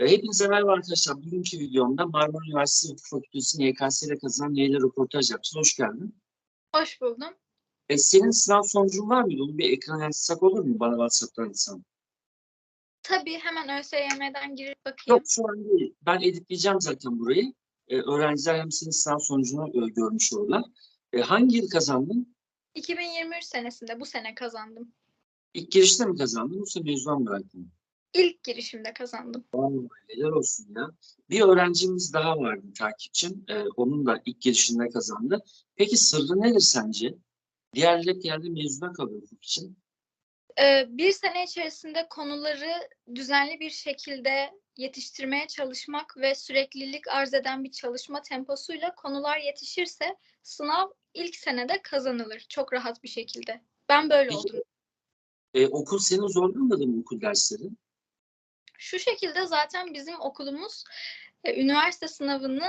E, Hepinize merhaba arkadaşlar. Bugünkü videomda Marmara Üniversitesi Hukuk Fakültesi YKS ile kazanan Leyla röportaj yapacağız. Hoş geldin. Hoş buldum. E, senin sınav sonucun var mıydı? Onu bir ekrana yansıtsak olur mu? Bana WhatsApp'tan atsan. Tabii hemen ÖSYM'den girip bakayım. Yok şu an değil. Ben editleyeceğim zaten burayı. E, öğrenciler hem senin sınav sonucunu e, görmüş olurlar. E, hangi yıl kazandın? 2023 senesinde bu sene kazandım. İlk girişte mi kazandın yoksa mezun bıraktın? İlk girişimde kazandım. Vallahi helal olsun ya. Bir öğrencimiz daha vardı takipçim. Ee, onun da ilk girişinde kazandı. Peki sırrı nedir sence? Diğerleri yerde mezuna kalıyor hukuk için. Ee, bir sene içerisinde konuları düzenli bir şekilde yetiştirmeye çalışmak ve süreklilik arz eden bir çalışma temposuyla konular yetişirse sınav ilk senede kazanılır çok rahat bir şekilde. Ben böyle Peki. oldum. Ee, okul seni zorlamadı mı okul dersleri? Şu şekilde zaten bizim okulumuz e, üniversite sınavını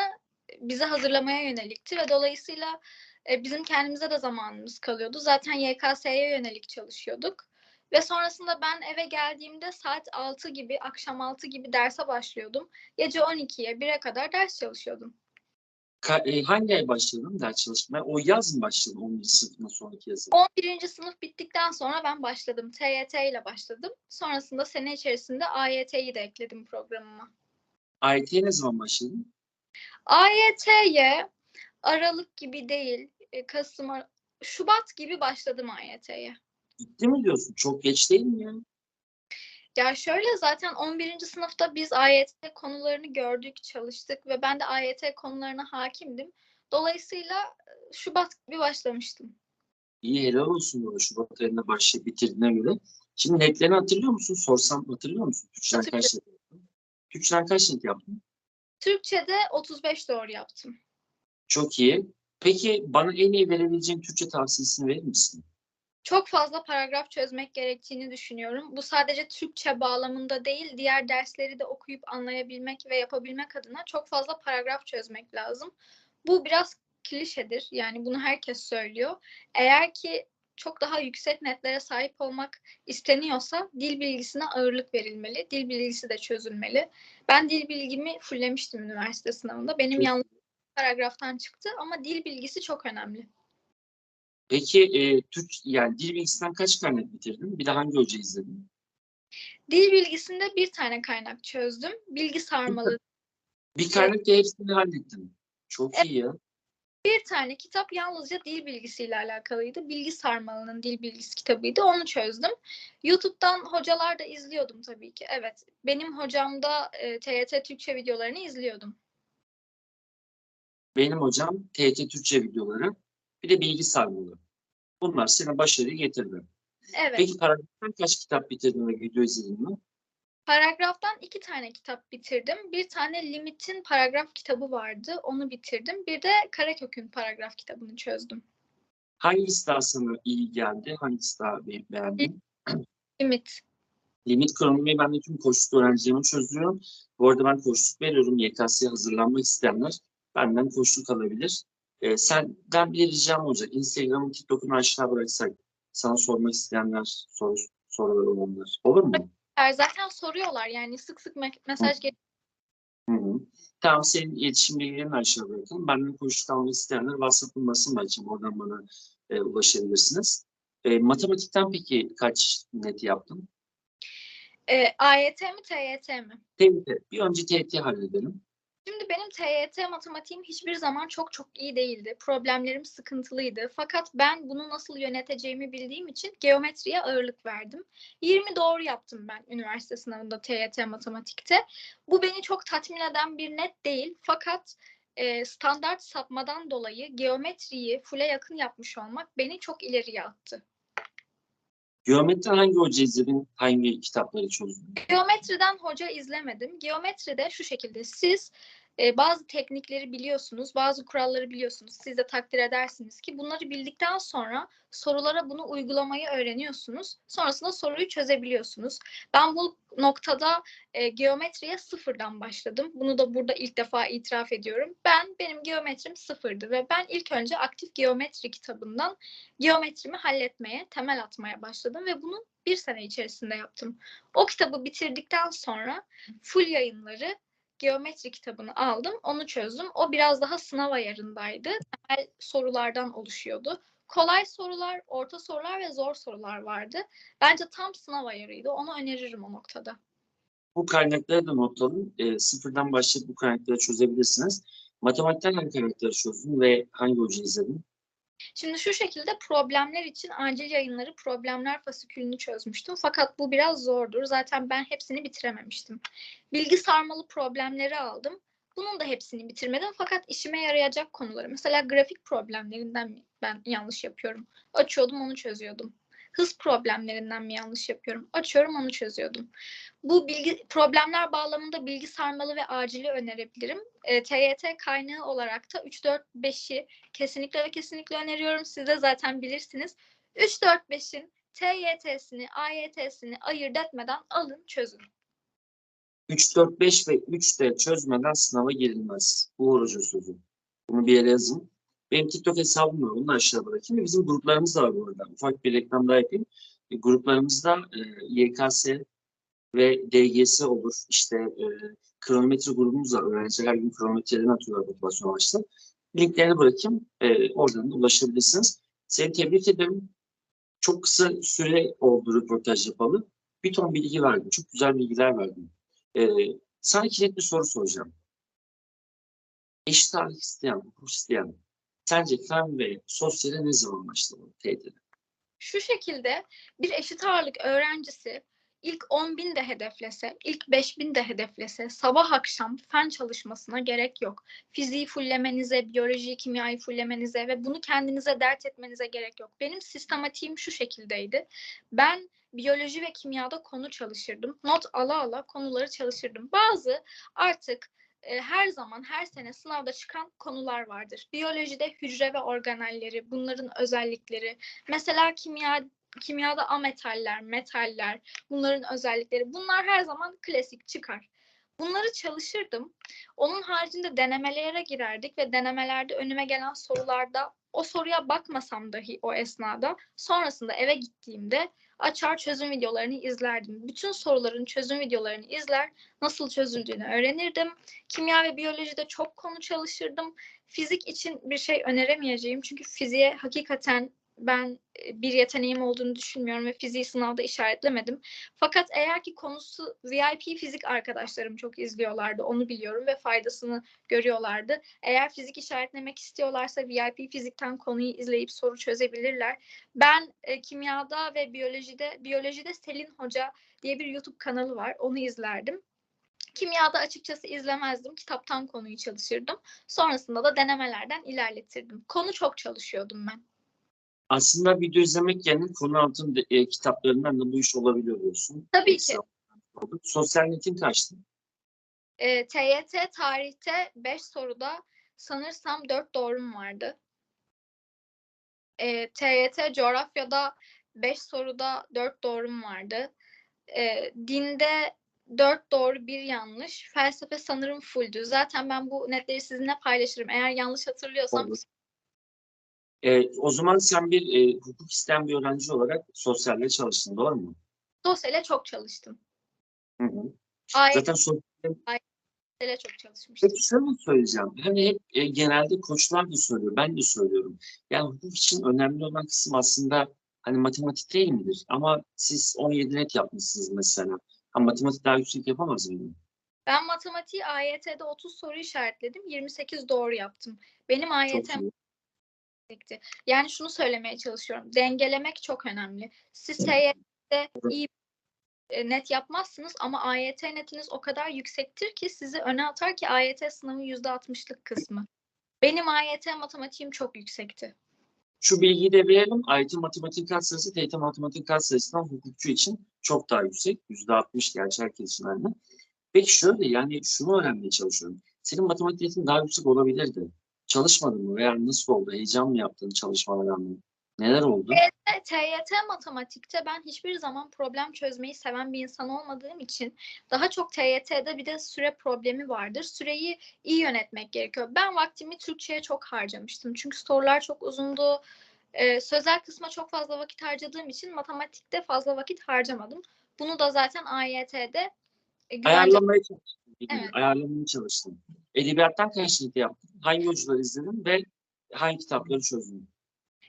bize hazırlamaya yönelikti ve dolayısıyla e, bizim kendimize de zamanımız kalıyordu. Zaten YKS'ye yönelik çalışıyorduk. Ve sonrasında ben eve geldiğimde saat 6 gibi, akşam 6 gibi derse başlıyordum. Gece 12'ye, 1'e kadar ders çalışıyordum. Ka- e, hangi ay başladın ders çalışmaya? O yaz mı başladın 11. sınıfından sonraki yazı? 11. sınıf bittikten sonra ben başladım. TYT ile başladım. Sonrasında sene içerisinde AYT'yi de ekledim programıma. AYT'ye ne zaman başladın? AYT'ye Aralık gibi değil, e, Kasım, Şubat gibi başladım AYT'ye. Bitti mi diyorsun? Çok geç değil mi ya? Ya şöyle zaten 11. sınıfta biz AYT konularını gördük, çalıştık ve ben de AYT konularına hakimdim. Dolayısıyla e, Şubat gibi başlamıştım. İyi helal olsun böyle Şubat ayında başlayıp bitirdiğine göre. Şimdi netlerini hatırlıyor musun? Sorsam hatırlıyor musun? Türkçeden kaç net yaptın? Türkçeden kaç net yaptın? Türkçe'de 35 doğru yaptım. Çok iyi. Peki bana en iyi verebileceğin Türkçe tavsiyesini verir misin? Çok fazla paragraf çözmek gerektiğini düşünüyorum. Bu sadece Türkçe bağlamında değil, diğer dersleri de okuyup anlayabilmek ve yapabilmek adına çok fazla paragraf çözmek lazım. Bu biraz klişedir. Yani bunu herkes söylüyor. Eğer ki çok daha yüksek netlere sahip olmak isteniyorsa dil bilgisine ağırlık verilmeli. Dil bilgisi de çözülmeli. Ben dil bilgimi fullemiştim üniversite sınavında. Benim yanlış paragraftan çıktı ama dil bilgisi çok önemli. Peki e, Türk yani dil bilgisinden kaç tane bitirdin? Bir de hangi hoca izledin? Dil bilgisinde bir tane kaynak çözdüm. Bilgi sarmalı Bir kaynakta hepsini hallettin. Çok iyi ya. bir tane kitap yalnızca dil bilgisiyle alakalıydı. Bilgi sarmalının dil bilgisi kitabıydı. Onu çözdüm. YouTube'dan hocalar da izliyordum tabii ki. Evet. Benim hocam da e, TYT Türkçe videolarını izliyordum. Benim hocam TYT Türkçe videoları bir de bilgi sarmalı. Bunlar sana başarıyı getirdi. Evet. Peki paragraftan kaç kitap bitirdin ve video izledin mi? Paragraftan iki tane kitap bitirdim. Bir tane Limit'in paragraf kitabı vardı. Onu bitirdim. Bir de Karakök'ün paragraf kitabını çözdüm. Hangisi daha sana iyi geldi? Hangisi daha be- beğendin? Limit. Limit kronometreyi ben de tüm koçluk öğrencilerime çözüyorum. Bu arada ben koçluk veriyorum. YKS'ye hazırlanmak isteyenler benden koçluk alabilir. Ee, senden bir ricam olacak. Instagram'ın TikTok'unu aşağı bıraksak sana sormak isteyenler, soru, soruları olanlar. Olur mu? Zaten soruyorlar yani sık sık me- mesaj geliyor. Hı hı. Tamam senin iletişim bilgilerini aşağı bırakalım. Koçluk almak isteyenler WhatsApp numarasını da açayım. Oradan bana e, ulaşabilirsiniz. E, matematikten peki kaç net yaptın? E, AYT mi TYT mi? TYT. Bir önce TYT halledelim. Benim TYT matematiğim hiçbir zaman çok çok iyi değildi. Problemlerim sıkıntılıydı. Fakat ben bunu nasıl yöneteceğimi bildiğim için geometriye ağırlık verdim. 20 doğru yaptım ben üniversite sınavında TYT matematikte. Bu beni çok tatmin eden bir net değil. Fakat e, standart sapmadan dolayı geometriyi full'e yakın yapmış olmak beni çok ileriye attı. Geometriden hangi hoca izledin? Hangi kitapları çözdün? Geometriden hoca izlemedim. Geometride şu şekilde siz e, bazı teknikleri biliyorsunuz, bazı kuralları biliyorsunuz. Siz de takdir edersiniz ki bunları bildikten sonra sorulara bunu uygulamayı öğreniyorsunuz. Sonrasında soruyu çözebiliyorsunuz. Ben bu noktada e, geometriye sıfırdan başladım. Bunu da burada ilk defa itiraf ediyorum. Ben benim geometrim sıfırdı ve ben ilk önce aktif geometri kitabından geometrimi halletmeye, temel atmaya başladım ve bunu bir sene içerisinde yaptım. O kitabı bitirdikten sonra full yayınları geometri kitabını aldım. Onu çözdüm. O biraz daha sınav ayarındaydı. Temel sorulardan oluşuyordu. Kolay sorular, orta sorular ve zor sorular vardı. Bence tam sınav ayarıydı. Onu öneririm o noktada. Bu kaynakları da not alın. E, sıfırdan başlayıp bu kaynakları çözebilirsiniz. Matematikten hangi kaynakları çözdün ve hangi hocayı izledin? Şimdi şu şekilde problemler için acil yayınları problemler fasikülünü çözmüştüm. Fakat bu biraz zordur. Zaten ben hepsini bitirememiştim. Bilgi sarmalı problemleri aldım. Bunun da hepsini bitirmedim fakat işime yarayacak konuları. Mesela grafik problemlerinden ben yanlış yapıyorum? Açıyordum onu çözüyordum. Hız problemlerinden mi yanlış yapıyorum? Açıyorum onu çözüyordum. Bu bilgi problemler bağlamında bilgi sarmalı ve acili önerebilirim. E, TYT kaynağı olarak da 3 4 5'i kesinlikle ve kesinlikle öneriyorum. Siz de zaten bilirsiniz. 3 4 5'in TYT'sini, AYT'sini ayırt etmeden alın, çözün. 3, 4, 5 ve 3 de çözmeden sınava girilmez. Uğur Hoca sözü. Bunu bir yere yazın. Benim TikTok hesabım var. Onu da aşağı bırakayım. Bizim gruplarımız da var bu arada. Ufak bir reklam daha yapayım. E, gruplarımızda e, YKS ve DGS olur. İşte e, kronometre grubumuz var. Öğrenciler her gün kronometrelerini atıyorlar motivasyon amaçlı. Linklerini bırakayım. E, oradan da ulaşabilirsiniz. Seni tebrik ederim. Çok kısa süre oldu röportaj yapalı. Bir ton bilgi verdim. Çok güzel bilgiler verdim. Ee, sana kilit bir soru soracağım. Eşit ağırlık isteyen, hukuk isteyen, sence fen ve sosyale ne zaman başlamalı TYT'de? Şu şekilde bir eşit ağırlık öğrencisi ilk 10 bin de hedeflese, ilk 5 bin de hedeflese sabah akşam fen çalışmasına gerek yok. Fiziği fullemenize, biyolojiyi, kimyayı fullemenize ve bunu kendinize dert etmenize gerek yok. Benim sistematiğim şu şekildeydi. Ben biyoloji ve kimyada konu çalışırdım. Not ala ala konuları çalışırdım. Bazı artık e, her zaman her sene sınavda çıkan konular vardır. Biyolojide hücre ve organelleri, bunların özellikleri. Mesela kimya kimyada ametaller, metaller, bunların özellikleri. Bunlar her zaman klasik çıkar. Bunları çalışırdım. Onun haricinde denemelere girerdik ve denemelerde önüme gelen sorularda o soruya bakmasam dahi o esnada sonrasında eve gittiğimde açar çözüm videolarını izlerdim. Bütün soruların çözüm videolarını izler, nasıl çözüldüğünü öğrenirdim. Kimya ve biyolojide çok konu çalışırdım. Fizik için bir şey öneremeyeceğim çünkü fiziğe hakikaten ben e, bir yeteneğim olduğunu düşünmüyorum ve fiziği sınavda işaretlemedim. Fakat eğer ki konusu VIP fizik arkadaşlarım çok izliyorlardı. Onu biliyorum ve faydasını görüyorlardı. Eğer fizik işaretlemek istiyorlarsa VIP fizikten konuyu izleyip soru çözebilirler. Ben e, kimyada ve biyolojide biyolojide Selin Hoca diye bir YouTube kanalı var. Onu izlerdim. Kimyada açıkçası izlemezdim. Kitaptan konuyu çalışırdım. Sonrasında da denemelerden ilerletirdim. Konu çok çalışıyordum ben. Aslında video izlemek yerine konu altın e, kitaplarından da bu iş olabiliyor diyorsun. Tabii ki. Sosyal netin kaçtı? E, TYT tarihte 5 soruda sanırsam 4 doğrum vardı. E, TYT coğrafyada 5 soruda 4 doğrum vardı. E, dinde 4 doğru bir yanlış. Felsefe sanırım fulldü. Zaten ben bu netleri sizinle paylaşırım. Eğer yanlış hatırlıyorsam Olur. E, o zaman sen bir e, hukuk isteyen bir öğrenci olarak sosyalle çalıştın, doğru mu? sosyale çok çalıştım. Hı hı. Zaten sosyal çok çalışmıştım. Peki şöyle söyleyeceğim. Hani hep e, genelde koçlar da söylüyor, ben de söylüyorum. Yani hukuk için önemli olan kısım aslında hani matematik değil midir? Ama siz 17 net yapmışsınız mesela. Ha, matematik daha yüksek yapamaz mıyım? Ben matematiği AYT'de 30 soru işaretledim. 28 doğru yaptım. Benim AYT'm yüksekti. Yani şunu söylemeye çalışıyorum. Dengelemek çok önemli. Siz TYT'de iyi e, net yapmazsınız ama AYT netiniz o kadar yüksektir ki sizi öne atar ki AYT sınavı %60'lık kısmı. Benim AYT matematiğim çok yüksekti. Şu bilgiyi de verelim. AYT matematik kat sayısı TYT matematik kat sayısından hukukçu için çok daha yüksek. %60 gerçi herkes için aynı. Peki şöyle yani şunu öğrenmeye çalışıyorum. senin matematik daha yüksek olabilirdi. Çalışmadın mı veya nasıl oldu? Heyecan mı yaptın çalışmalara rağmen? Neler oldu? TYT matematikte ben hiçbir zaman problem çözmeyi seven bir insan olmadığım için daha çok TYT'de bir de süre problemi vardır. Süreyi iyi yönetmek gerekiyor. Ben vaktimi Türkçe'ye çok harcamıştım. Çünkü sorular çok uzundu. Ee, sözel kısma çok fazla vakit harcadığım için matematikte fazla vakit harcamadım. Bunu da zaten AYT'de e, güvence Ayarlamaya çalıştın. Evet. Ayarlamaya çalıştın. Edebiyattan kaç net yaptın? Hangi hocaları izledin ve hangi kitapları çözdün?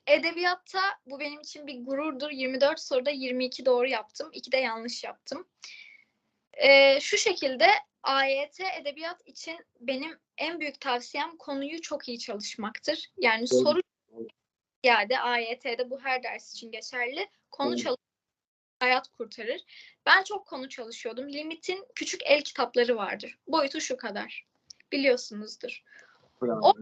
Edebiyatta bu benim için bir gururdur. 24 soruda 22 doğru yaptım. 2 de yanlış yaptım. Ee, şu şekilde AYT edebiyat için benim en büyük tavsiyem konuyu çok iyi çalışmaktır. Yani Doğru. soru ziyade AYT'de bu her ders için geçerli. Konu Doğru. çalış hayat kurtarır. Ben çok konu çalışıyordum. Limit'in küçük el kitapları vardır. Boyutu şu kadar. Biliyorsunuzdur Bravo. O-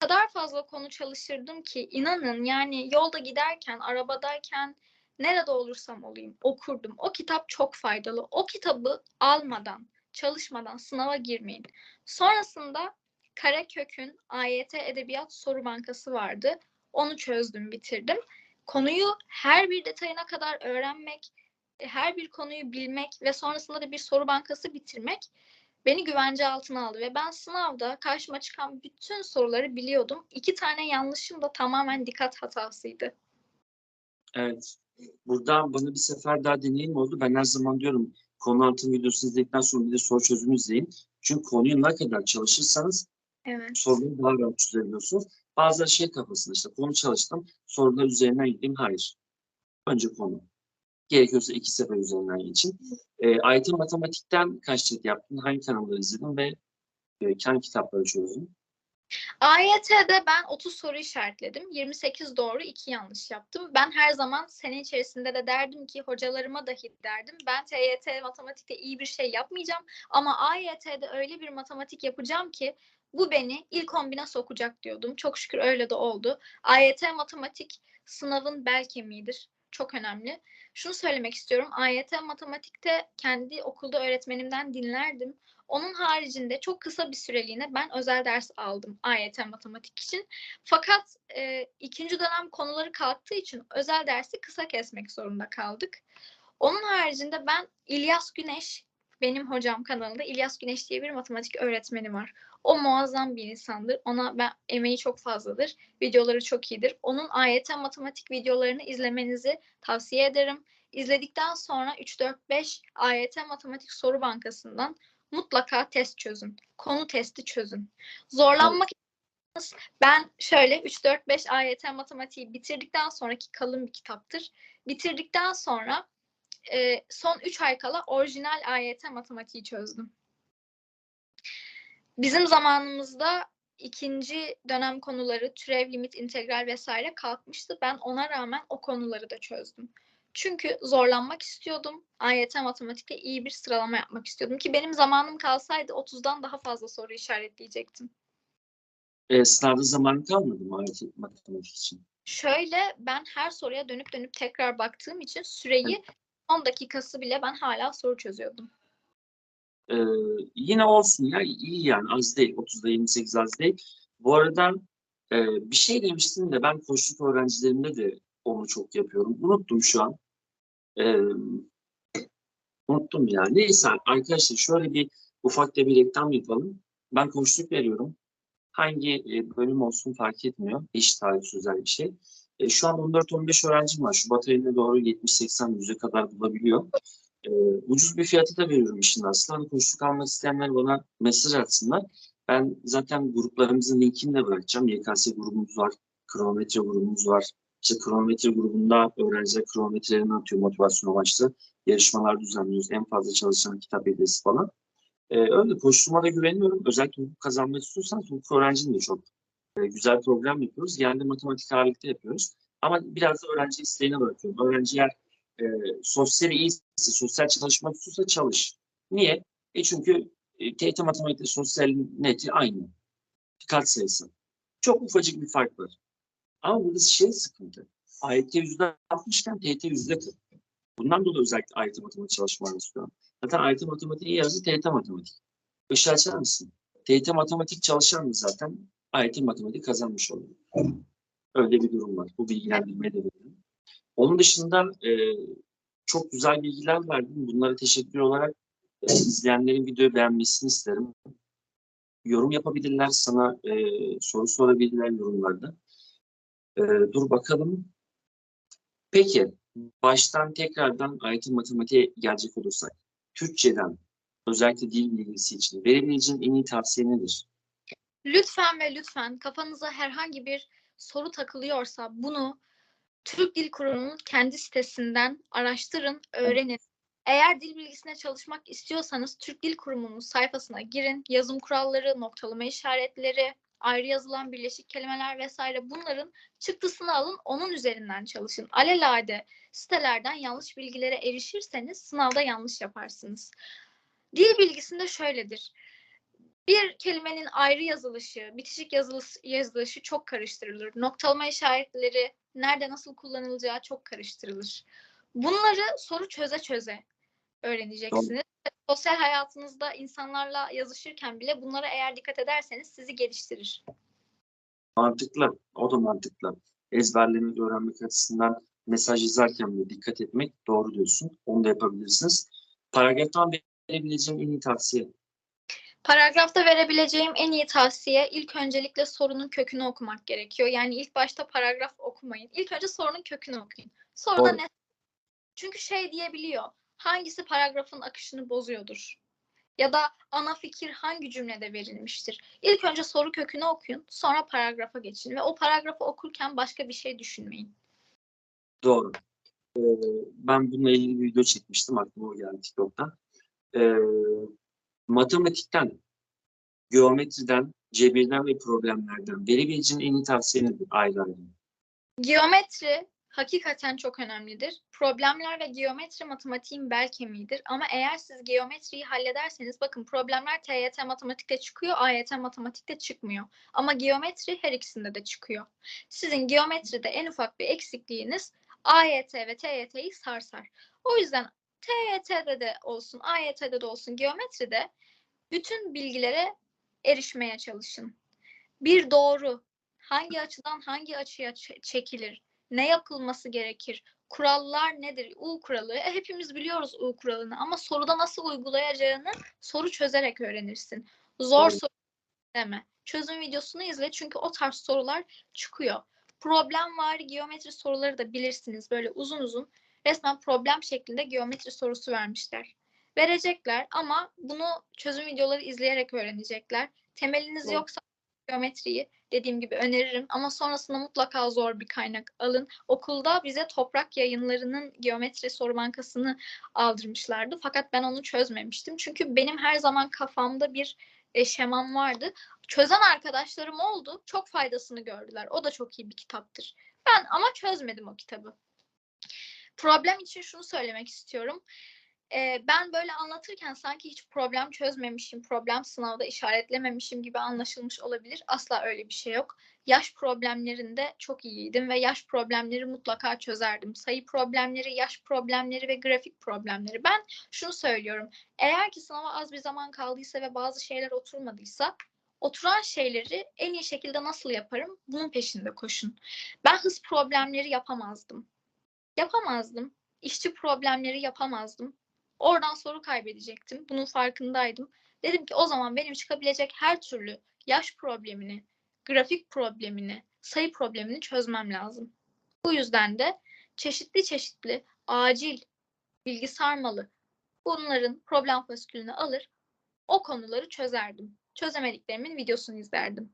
kadar fazla konu çalışırdım ki inanın yani yolda giderken, arabadayken nerede olursam olayım okurdum. O kitap çok faydalı. O kitabı almadan, çalışmadan sınava girmeyin. Sonrasında Karakök'ün AYT Edebiyat Soru Bankası vardı. Onu çözdüm, bitirdim. Konuyu her bir detayına kadar öğrenmek, her bir konuyu bilmek ve sonrasında da bir soru bankası bitirmek beni güvence altına aldı ve ben sınavda karşıma çıkan bütün soruları biliyordum. İki tane yanlışım da tamamen dikkat hatasıydı. Evet. Burada bana bir sefer daha deneyim oldu. Ben her zaman diyorum konu anlatım videosunu izledikten sonra bir de soru çözümü izleyin. Çünkü konuyu ne kadar çalışırsanız Evet. soruları daha rahat çözebiliyorsunuz. Bazıları şey kafasında işte konu çalıştım, sorular üzerinden gideyim. Hayır. Önce konu. Gerekiyorsa iki sefer üzerinden geçin. E, AYT matematikten kaç net yaptın? Hangi kanalları izledin ve e, hangi kitapları çözdün? AYT'de ben 30 soru işaretledim. 28 doğru, 2 yanlış yaptım. Ben her zaman sene içerisinde de derdim ki hocalarıma dahi derdim. Ben TYT matematikte iyi bir şey yapmayacağım ama AYT'de öyle bir matematik yapacağım ki bu beni ilk 10 sokacak diyordum. Çok şükür öyle de oldu. AYT matematik sınavın bel kemiğidir. Çok önemli. Şunu söylemek istiyorum. AYT matematikte kendi okulda öğretmenimden dinlerdim. Onun haricinde çok kısa bir süreliğine ben özel ders aldım AYT matematik için. Fakat e, ikinci dönem konuları kalktığı için özel dersi kısa kesmek zorunda kaldık. Onun haricinde ben İlyas Güneş, benim hocam kanalında İlyas Güneş diye bir matematik öğretmeni var. O muazzam bir insandır. Ona ben emeği çok fazladır. Videoları çok iyidir. Onun AYT matematik videolarını izlemenizi tavsiye ederim. İzledikten sonra 3-4-5 AYT matematik soru bankasından mutlaka test çözün. Konu testi çözün. Zorlanmak ben şöyle 3-4-5 AYT matematiği bitirdikten sonraki kalın bir kitaptır. Bitirdikten sonra e, son 3 ay kala orijinal AYT matematiği çözdüm. Bizim zamanımızda ikinci dönem konuları türev, limit, integral vesaire kalkmıştı. Ben ona rağmen o konuları da çözdüm. Çünkü zorlanmak istiyordum. AYT matematikte iyi bir sıralama yapmak istiyordum ki benim zamanım kalsaydı 30'dan daha fazla soru işaretleyecektim. E, sınavda zamanın kalmadı mı AYT matematik için? Şöyle ben her soruya dönüp dönüp tekrar baktığım için süreyi 10 dakikası bile ben hala soru çözüyordum. Ee, yine olsun ya iyi yani az değil 30'da 28 az değil. Bu arada e, bir şey demiştin de ben koçluk öğrencilerimde de onu çok yapıyorum. Unuttum şu an. Ee, unuttum ya. Neyse arkadaşlar şöyle bir ufak da bir reklam yapalım. Ben koçluk veriyorum. Hangi e, bölüm olsun fark etmiyor. Eşit tarih özel bir şey. E, şu an 14-15 öğrencim var. Şubat ayına doğru 70-80 yüze kadar bulabiliyor. E, ucuz bir fiyatı da veriyorum işin aslında. Hani koçluk almak isteyenler bana mesaj atsınlar. Ben zaten gruplarımızın linkini de bırakacağım. YKS grubumuz var, kronometre grubumuz var. İşte kronometre grubunda öğrenciler kronometrelerini atıyor motivasyon amaçlı. Yarışmalar düzenliyoruz. En fazla çalışan kitap hediyesi falan. Ee, öyle koşturma da güveniyorum. Özellikle hukuk kazanmak istiyorsanız hukuk öğrencinin de çok e, güzel program yapıyoruz. Genelde matematik ağırlıkta yapıyoruz. Ama biraz da öğrenci isteğine bırakıyorum. Öğrenciler e, sosyal iyiyse, sosyal çalışmak istiyorsa çalış. Niye? E çünkü e, TYT matematikte sosyal neti aynı. Kat sayısı. Çok ufacık bir fark var. Ama burada şey sıkıntı. AYT yüzde altmışken TYT yüzde kırk. Bundan dolayı özellikle AYT matematik çalışmalarını istiyorum. Zaten AYT matematiğin yarısı TYT matematik. Işığı açar mısın? TYT matematik çalışan mı zaten AYT matematik kazanmış oluyor. Öyle bir durum var. Bu bilgilendirmeyi de verelim. Onun dışında e, çok güzel bilgiler verdim. Bunlara teşekkür olarak e, izleyenlerin videoyu beğenmesini isterim. Yorum yapabilirler, sana e, soru sorabilirler yorumlarda. E, dur bakalım. Peki, baştan tekrardan AYT matematiğe gelecek olursak, Türkçeden özellikle dil bilgisi için verebileceğin en iyi tavsiye nedir? Lütfen ve lütfen kafanıza herhangi bir soru takılıyorsa bunu Türk Dil Kurumu'nun kendi sitesinden araştırın, öğrenin. Eğer dil bilgisine çalışmak istiyorsanız Türk Dil Kurumu'nun sayfasına girin. Yazım kuralları, noktalama işaretleri, ayrı yazılan birleşik kelimeler vesaire bunların çıktısını alın, onun üzerinden çalışın. Alelade sitelerden yanlış bilgilere erişirseniz sınavda yanlış yaparsınız. Dil bilgisinde şöyledir. Bir kelimenin ayrı yazılışı, bitişik yazılışı, yazılışı çok karıştırılır. Noktalama işaretleri nerede nasıl kullanılacağı çok karıştırılır. Bunları soru çöze çöze öğreneceksiniz. Sosyal hayatınızda insanlarla yazışırken bile bunlara eğer dikkat ederseniz sizi geliştirir. Mantıklı, o da mantıklı. Ezberlemek, öğrenmek açısından mesaj yazarken de dikkat etmek doğru diyorsun. Onu da yapabilirsiniz. Paragraftan verebileceğim en iyi tavsiye. Paragrafta verebileceğim en iyi tavsiye ilk öncelikle sorunun kökünü okumak gerekiyor. Yani ilk başta paragraf okumayın. İlk önce sorunun kökünü okuyun. Sonra da ne? Çünkü şey diyebiliyor. Hangisi paragrafın akışını bozuyordur? Ya da ana fikir hangi cümlede verilmiştir? İlk önce soru kökünü okuyun, sonra paragrafa geçin ve o paragrafı okurken başka bir şey düşünmeyin. Doğru. Ee, ben bununla ilgili bir video çekmiştim. Aklıma o geldi TikTok'tan. Ee, matematikten, geometriden, cebirden ve problemlerden verebileceğin en iyi tavsiye nedir? Ayrı. Geometri hakikaten çok önemlidir. Problemler ve geometri matematiğin bel kemiğidir. Ama eğer siz geometriyi hallederseniz bakın problemler TYT matematikte çıkıyor, AYT matematikte çıkmıyor. Ama geometri her ikisinde de çıkıyor. Sizin geometride en ufak bir eksikliğiniz AYT ve TYT'yi sarsar. O yüzden TYT'de de olsun, AYT'de de olsun geometride bütün bilgilere erişmeye çalışın. Bir doğru hangi açıdan hangi açıya çekilir? Ne yapılması gerekir? Kurallar nedir? U kuralı. E, hepimiz biliyoruz U kuralını ama soruda nasıl uygulayacağını soru çözerek öğrenirsin. Zor soru deme. Çözüm videosunu izle çünkü o tarz sorular çıkıyor. Problem var geometri soruları da bilirsiniz. Böyle uzun uzun resmen problem şeklinde geometri sorusu vermişler. Verecekler ama bunu çözüm videoları izleyerek öğrenecekler. Temeliniz Doğru. yoksa geometriyi dediğim gibi öneririm ama sonrasında mutlaka zor bir kaynak alın. Okulda bize toprak yayınlarının geometri soru bankasını aldırmışlardı fakat ben onu çözmemiştim. Çünkü benim her zaman kafamda bir e, şemam vardı. Çözen arkadaşlarım oldu. Çok faydasını gördüler. O da çok iyi bir kitaptır. Ben ama çözmedim o kitabı. Problem için şunu söylemek istiyorum. Ee, ben böyle anlatırken sanki hiç problem çözmemişim, problem sınavda işaretlememişim gibi anlaşılmış olabilir. Asla öyle bir şey yok. Yaş problemlerinde çok iyiydim ve yaş problemleri mutlaka çözerdim. Sayı problemleri, yaş problemleri ve grafik problemleri. Ben şunu söylüyorum. Eğer ki sınava az bir zaman kaldıysa ve bazı şeyler oturmadıysa oturan şeyleri en iyi şekilde nasıl yaparım? Bunun peşinde koşun. Ben hız problemleri yapamazdım. Yapamazdım. İşçi problemleri yapamazdım. Oradan soru kaybedecektim. Bunun farkındaydım. Dedim ki o zaman benim çıkabilecek her türlü yaş problemini, grafik problemini, sayı problemini çözmem lazım. Bu yüzden de çeşitli çeşitli acil bilgi sarmalı bunların problem fasikülünü alır o konuları çözerdim. Çözemediklerimin videosunu izlerdim.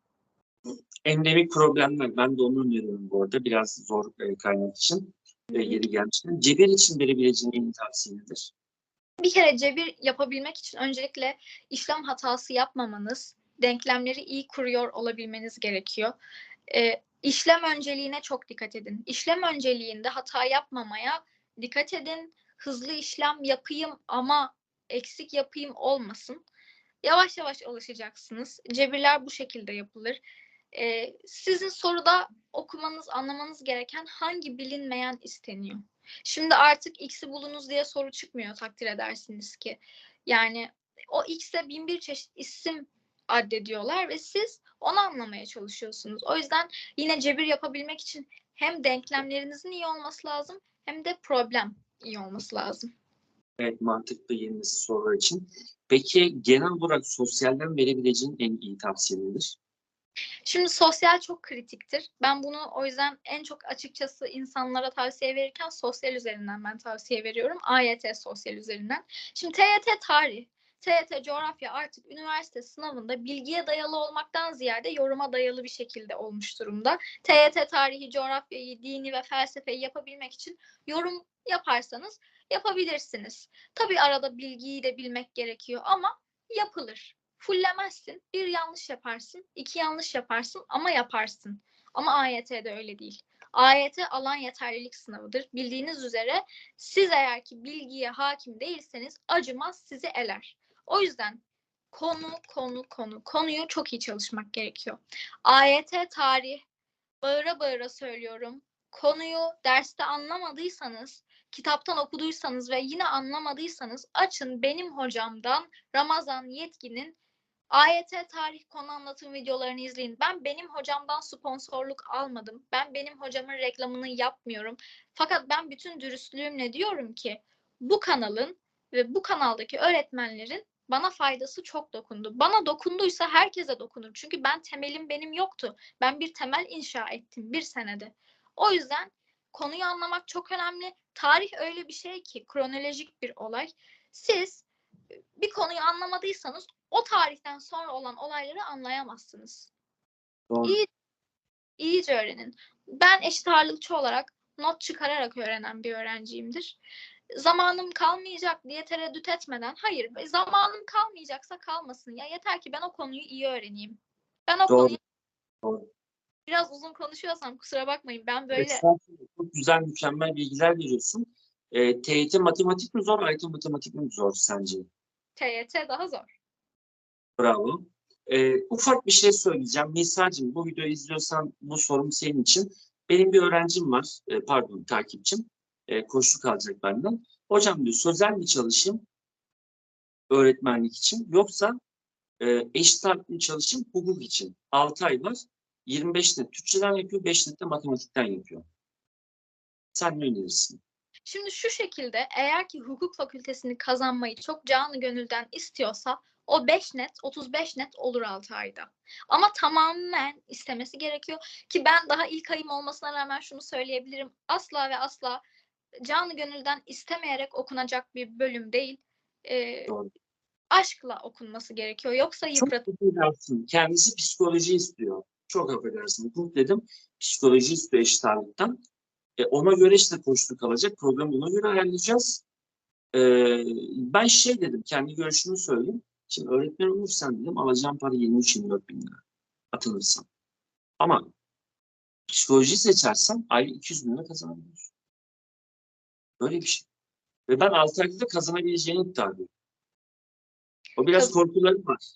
Endemik problemler. Ben de onu öneriyorum bu arada. Biraz zor e, kaynak için. E, yeri gelmişken. Cebir için verebileceğin en tavsiye nedir? Bir kere cebir yapabilmek için öncelikle işlem hatası yapmamanız, denklemleri iyi kuruyor olabilmeniz gerekiyor. Ee, işlem önceliğine çok dikkat edin. İşlem önceliğinde hata yapmamaya dikkat edin. Hızlı işlem yapayım ama eksik yapayım olmasın. Yavaş yavaş alışacaksınız. Cebirler bu şekilde yapılır. Ee, sizin soruda okumanız, anlamanız gereken hangi bilinmeyen isteniyor? Şimdi artık x'i bulunuz diye soru çıkmıyor takdir edersiniz ki. Yani o x'e bin bir çeşit isim addediyorlar ve siz onu anlamaya çalışıyorsunuz. O yüzden yine cebir yapabilmek için hem denklemlerinizin iyi olması lazım hem de problem iyi olması lazım. Evet mantıklı yeni sorular için. Peki genel olarak sosyalden verebileceğin en iyi tavsiye nedir? Şimdi sosyal çok kritiktir. Ben bunu o yüzden en çok açıkçası insanlara tavsiye verirken sosyal üzerinden ben tavsiye veriyorum. AYT sosyal üzerinden. Şimdi TYT tarih, TYT coğrafya artık üniversite sınavında bilgiye dayalı olmaktan ziyade yoruma dayalı bir şekilde olmuş durumda. TYT tarihi, coğrafyayı, dini ve felsefeyi yapabilmek için yorum yaparsanız yapabilirsiniz. Tabii arada bilgiyi de bilmek gerekiyor ama yapılır. Fullemezsin, bir yanlış yaparsın, iki yanlış yaparsın ama yaparsın. Ama AYT'de öyle değil. AYT alan yeterlilik sınavıdır. Bildiğiniz üzere siz eğer ki bilgiye hakim değilseniz acımaz sizi eler. O yüzden konu, konu, konu, konuyu çok iyi çalışmak gerekiyor. AYT tarih, bağıra bağıra söylüyorum. Konuyu derste anlamadıysanız, kitaptan okuduysanız ve yine anlamadıysanız açın benim hocamdan Ramazan Yetkin'in AYT tarih konu anlatım videolarını izleyin. Ben benim hocamdan sponsorluk almadım. Ben benim hocamın reklamını yapmıyorum. Fakat ben bütün dürüstlüğümle diyorum ki bu kanalın ve bu kanaldaki öğretmenlerin bana faydası çok dokundu. Bana dokunduysa herkese dokunur. Çünkü ben temelim benim yoktu. Ben bir temel inşa ettim bir senede. O yüzden konuyu anlamak çok önemli. Tarih öyle bir şey ki kronolojik bir olay. Siz bir konuyu anlamadıysanız o tarihten sonra olan olayları anlayamazsınız. Doğru. İyi, iyice öğrenin. Ben eşit ağırlıkçı olarak not çıkararak öğrenen bir öğrenciyimdir. Zamanım kalmayacak diye tereddüt etmeden, hayır zamanım kalmayacaksa kalmasın ya yeter ki ben o konuyu iyi öğreneyim. Ben o Doğru. konuyu Doğru. biraz uzun konuşuyorsam kusura bakmayın. Ben böyle. Çok güzel, mükemmel bilgiler veriyorsun. E, TYT matematik mi zor, AYT matematik mi zor sence? TYT daha zor. Bravo. Ee, ufak bir şey söyleyeceğim. Nisa'cığım bu videoyu izliyorsan bu sorum senin için. Benim bir öğrencim var, e, pardon takipçim. E, koşu kalacak benden. Hocam diyor sözel mi çalışayım öğretmenlik için yoksa e, eşit ağırlıklı çalışayım hukuk için? 6 ay var. 25 net Türkçeden yapıyor, 5 net de matematikten yapıyor. Sen ne önerirsin? Şimdi şu şekilde eğer ki hukuk fakültesini kazanmayı çok canı gönülden istiyorsa o 5 net 35 net olur 6 ayda. Ama tamamen istemesi gerekiyor ki ben daha ilk ayım olmasına rağmen şunu söyleyebilirim. Asla ve asla canı gönülden istemeyerek okunacak bir bölüm değil. Ee, Doğru. aşkla okunması gerekiyor. Yoksa Çok yıprat. affedersin. Kendisi psikoloji istiyor. Çok affedersin. Hukuk dedim. Psikoloji istiyor eşit ağırlıktan. E, ona göre işte koştuk kalacak. Programı ona göre ayarlayacağız. E, ben şey dedim. Kendi görüşümü söyleyeyim. Şimdi öğretmen olursan dedim alacağım para 23-24 bin lira. Atılırsam. Ama psikoloji seçersen aylık 200 bin lira kazanabiliyorsun. Böyle bir şey. Ve ben 6 ayda da kazanabileceğini iddia ediyorum. O biraz korkuları var.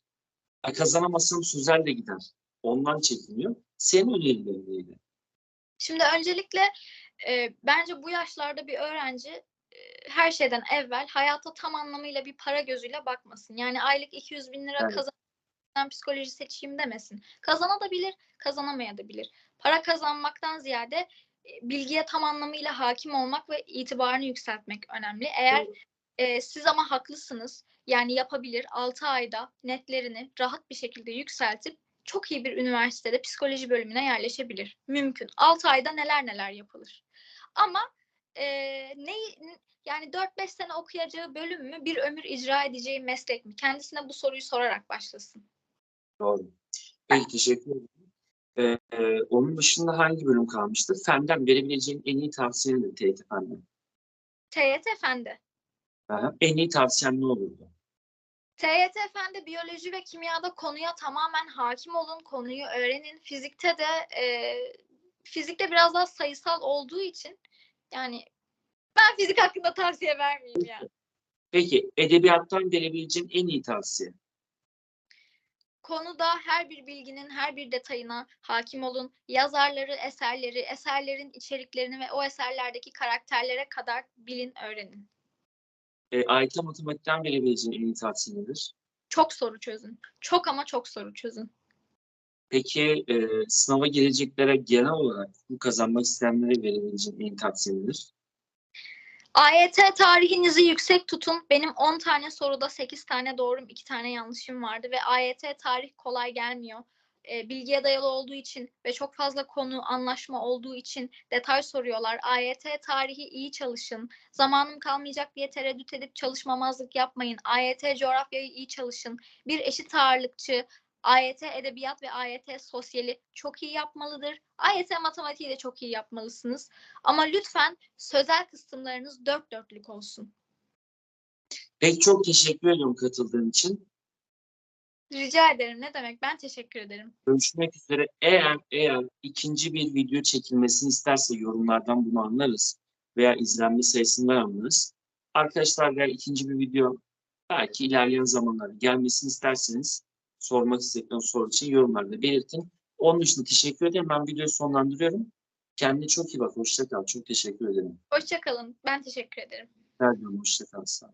Ya kazanamazsam sözel de gider. Ondan çekiniyor. Senin önerilerin neydi? Şimdi öncelikle e, bence bu yaşlarda bir öğrenci her şeyden evvel hayata tam anlamıyla bir para gözüyle bakmasın. Yani aylık 200 bin lira Evet. kazanan psikoloji seçeyim demesin. Kazanabilir, kazanamayabilir. Para kazanmaktan ziyade bilgiye tam anlamıyla hakim olmak ve itibarını yükseltmek önemli. Eğer e, siz ama haklısınız. Yani yapabilir 6 ayda netlerini rahat bir şekilde yükseltip çok iyi bir üniversitede psikoloji bölümüne yerleşebilir. Mümkün. 6 ayda neler neler yapılır. Ama e, ne yani 4-5 sene okuyacağı bölüm mü bir ömür icra edeceği meslek mi? Kendisine bu soruyu sorarak başlasın. Doğru. Peki teşekkür ederim. Ee, e, onun dışında hangi bölüm kalmıştı? Fenden verebileceğin en iyi tavsiye nedir TYT Fenden? TYT Efendi. Aha, En iyi tavsiyen ne olurdu? TYT Efendi biyoloji ve kimyada konuya tamamen hakim olun, konuyu öğrenin. Fizikte de e, fizikte biraz daha sayısal olduğu için yani ben fizik hakkında tavsiye vermeyeyim yani. Peki edebiyattan verebileceğin en iyi tavsiye? Konuda her bir bilginin her bir detayına hakim olun. Yazarları, eserleri, eserlerin içeriklerini ve o eserlerdeki karakterlere kadar bilin, öğrenin. E, AYT matematikten verebileceğin en iyi tavsiye nedir? Çok soru çözün. Çok ama çok soru çözün. Peki e, sınava gireceklere genel olarak bu kazanmak isteyenlere verebileceğin en tavsiye nedir? AYT tarihinizi yüksek tutun. Benim 10 tane soruda 8 tane doğrum, 2 tane yanlışım vardı ve AYT tarih kolay gelmiyor. E, bilgiye dayalı olduğu için ve çok fazla konu anlaşma olduğu için detay soruyorlar. AYT tarihi iyi çalışın. Zamanım kalmayacak diye tereddüt edip çalışmamazlık yapmayın. AYT coğrafyayı iyi çalışın. Bir eşit ağırlıkçı AYT edebiyat ve AYT sosyali çok iyi yapmalıdır. AYT matematiği de çok iyi yapmalısınız. Ama lütfen sözel kısımlarınız dört dörtlük olsun. Peki çok teşekkür ediyorum katıldığın için. Rica ederim. Ne demek? Ben teşekkür ederim. Görüşmek üzere. Eğer eğer ikinci bir video çekilmesini isterse yorumlardan bunu anlarız. Veya izlenme sayısından anlarız. Arkadaşlar eğer ikinci bir video belki ilerleyen zamanlarda gelmesini isterseniz sormak istedikleriniz soru için yorumlarda belirtin. Onun için teşekkür ederim. Ben videoyu sonlandırıyorum. Kendine çok iyi bak. Hoşça kal. Çok teşekkür ederim. Hoşçakalın. Ben teşekkür ederim. Rica ediyorum. Hoşça kal. Sağ ol.